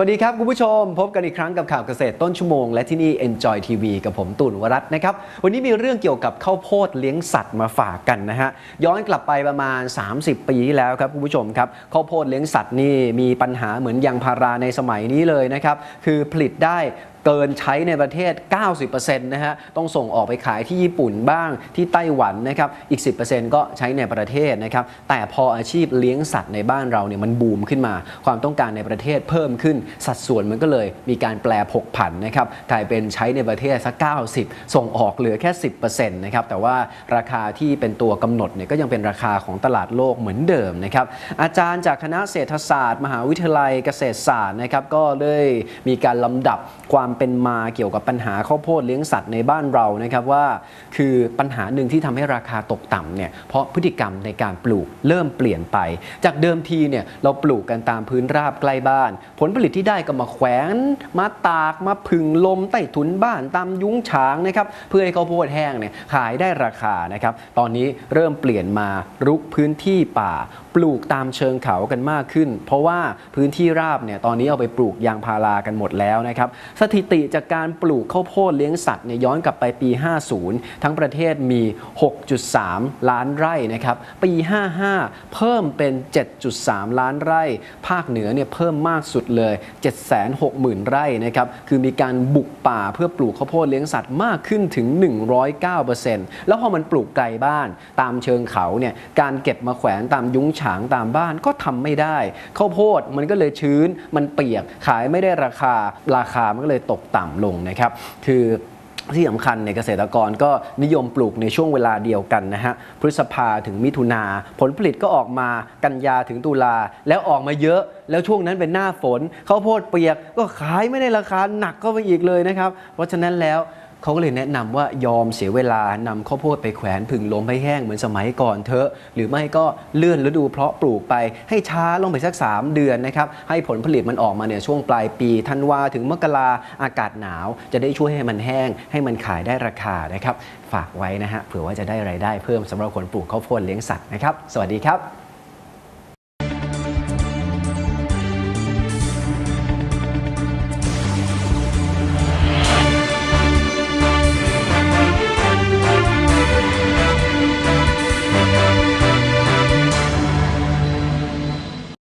สวัสดีครับ คุณผู้ชม พบกันอีกครั้งกับข่าวเกษตรต้นชั่วโมง และที่นี่ Enjoy TV กับผมตุ่นวรัตน์นะครับ วันนี้มีเรื่องเกี่ยวกับข้าวโพดเลี้ยงสัตว์มาฝากกันนะฮะ ย้อนกลับไปประมาณ 30 ปีที่แล้วครับคุณผู้ชมครับข้าวโพดเลี้ยงสัตว์นี่มีปัญหาเหมือนยางพาราในสมัยนี้เลยนะครับ คือผลิตได้ เกินใช้ในประเทศ 90%นะฮะ ต้องส่งออกไปขายที่ญี่ปุ่นบ้างที่ไต้หวันนะครับ อีก 10%ก็ใช้ในประเทศนะครับ แต่พออาชีพเลี้ยงสัตว์ในบ้านเราเนี่ยมันบูมขึ้นมา ความต้องการในประเทศเพิ่มขึ้น สัดส่วนมันก็เลยมีการแปลผกผันนะครับ กลายเป็นใช้ในประเทศสัก 90 ส่งออกเหลือแค่ 10%นะครับ แต่ว่าราคาที่เป็นตัวกำหนดเนี่ยก็ยังเป็นราคาของตลาดโลกเหมือนเดิมนะครับ อาจารย์จากคณะเศรษฐศาสตร์ มหาวิทยาลัยเกษตรศาสตร์นะครับ ก็เลยมีการลำดับความเป็นมาเกี่ยวกับปัญหาข้าวโพดเลี้ยงสัตว์ในบ้านเรานะครับว่า คือปัญหาหนึ่งที่ทำให้ราคาตกต่ำเนี่ยเพราะพฤติกรรมในการปลูกเริ่มเปลี่ยนไป จากเดิมทีเนี่ยเราปลูกกันตามพื้นราบใกล้บ้าน ผลผลิตที่ได้ก็มาแขวนมาตากมาผึ่งลมใต้ถุนบ้านตามยุ้งฉางนะครับเพื่อให้ข้าวโพดแห้งเนี่ยขายได้ราคานะครับตอนนี้เริ่มเปลี่ยนมารุกพื้นที่ป่า ลูกตามเชิงเขากันมากขึ้น เพราะว่าพื้นที่ราบเนี่ยตอนนี้เอาไปปลูกยางพารากันหมดแล้วนะครับสถิติจากการปลูกข้าวโพดเลี้ยงสัตว์เนี่ยย้อนกลับไปปี 50 ทั้งประเทศมี 6.3 ล้านไร่นะครับปี 55 เพิ่มเป็น 7.3 ล้านไร่ ภาคเหนือเนี่ยเพิ่มมากสุดเลย 760,000 ไร่นะครับคือมีการบุกป่าเพื่อปลูกข้าวโพดเลี้ยงสัตว์มากขึ้นถึง 109%แล้วพอมันปลูกไกลบ้านตามเชิงเขาเนี่ยการเก็บมาแขวนตามยุ้งฉางตามบ้านก็ทำไม่ได้ข้าวโพดมันก็เลยชื้นมันเปียกขายไม่ได้ราคาราคามันก็เลยตกต่ำลงนะครับ คือที่สำคัญในยเกษตรกรก็นิยมปลูกในช่วงเวลาเดียวกันนะฮะพฤษภาถึงมิถุนาผลผลิตก็ออกมากันยาถึงตุลาแล้วออกมาเยอะ แล้วช่วงนั้นเป็นหน้าฝนข้าวโพดเปียกก็ขายไม่ได้ราคาหนักก็ไปอีกเลยนะครับ เพราะฉะนั้นแล้ว เขาก็เลยแนะนำว่ายอมเสียเวลานำข้าวโพดไปแขวนผึ่งลมให้แห้งเหมือนสมัยก่อนเถอะ หรือไม่ก็เลื่อนฤดูเพาะปลูกไปให้ช้าลงไปสัก 3 เดือนนะครับ ให้ผลผลิตมันออกมาเนี่ยช่วงปลายปีธันวาถึงมกราอากาศหนาว จะได้ช่วยให้มันแห้ง ให้มันขายได้ราคานะครับ ฝากไว้นะฮะเผื่อว่าจะได้รายได้เพิ่มสำหรับคนปลูกข้าวโพดเลี้ยงสัตว์นะครับ สวัสดีครับ